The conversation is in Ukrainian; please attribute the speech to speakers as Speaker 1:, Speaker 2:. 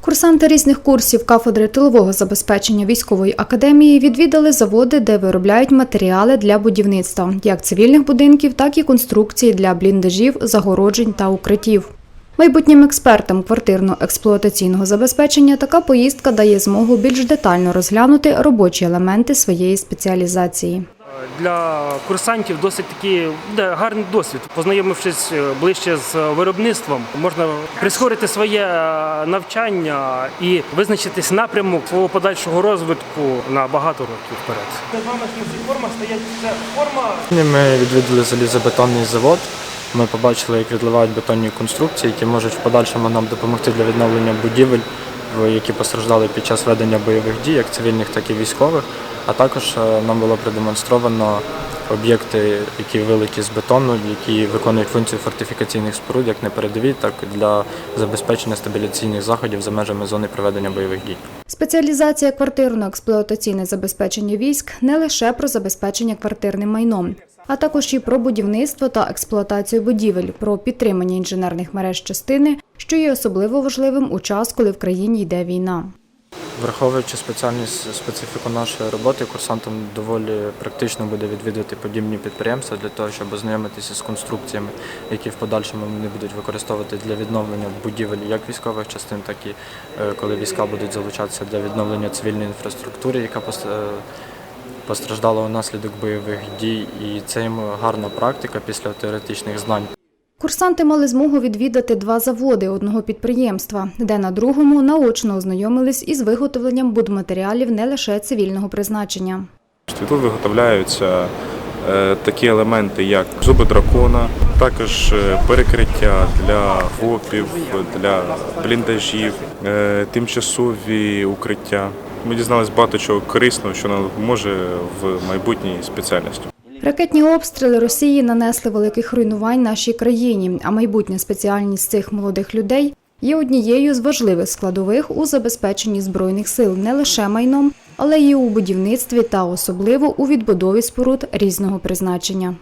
Speaker 1: Курсанти різних курсів кафедри тилового забезпечення військової академії відвідали заводи, де виробляють матеріали для будівництва, як цивільних будинків, так і конструкції для бліндажів, загороджень та укриттів. Майбутнім експертам квартирно-експлуатаційного забезпечення така поїздка дає змогу більш детально розглянути робочі елементи своєї спеціалізації.
Speaker 2: Для курсантів досить такий буде гарний досвід. Познайомившись е, ближче з виробництвом, можна прискорити своє е, навчання і визначитись напрямок свого подальшого розвитку на багато років вперед. Перед вами форма стоять це форма
Speaker 3: Сьогодні Ми відвідали залізобетонний завод. Ми побачили, як відливають бетонні конструкції, які можуть в подальшому нам допомогти для відновлення будівель, які постраждали під час ведення бойових дій, як цивільних, так і військових. А також е, нам було продемонстровано об'єкти, які вилиті з бетону, які виконують функцію фортифікаційних споруд як на передовій, так і для забезпечення стабіляційних заходів за межами зони проведення бойових дій.
Speaker 1: Спеціалізація квартирно-експлуатаційне забезпечення військ не лише про забезпечення квартирним майном, а також і про будівництво та експлуатацію будівель, про підтримання інженерних мереж частини, що є особливо важливим у час, коли в країні йде війна.
Speaker 3: Враховуючи спеціальність специфіку нашої роботи, курсантам доволі практично буде відвідати подібні підприємства для того, щоб ознайомитися з конструкціями, які в подальшому вони будуть використовувати для відновлення будівель як військових частин, так і е, коли війська будуть залучатися для відновлення цивільної інфраструктури, яка е, постраждала унаслідок бойових дій. І це їм гарна практика після теоретичних знань.
Speaker 1: Курсанти мали змогу відвідати два заводи одного підприємства, де на другому наочно ознайомились із виготовленням будматеріалів не лише цивільного призначення.
Speaker 4: Тут виготовляються е, такі елементи, як зуби дракона, також е, перекриття для ФОПів, для бліндажів, е, тимчасові укриття. Ми дізналися багато чого корисного, що нам може в майбутній спеціальності.
Speaker 1: Ракетні обстріли Росії нанесли великих руйнувань нашій країні, а майбутня спеціальність цих молодих людей є однією з важливих складових у забезпеченні збройних сил не лише майном, але й у будівництві та особливо у відбудові споруд різного призначення.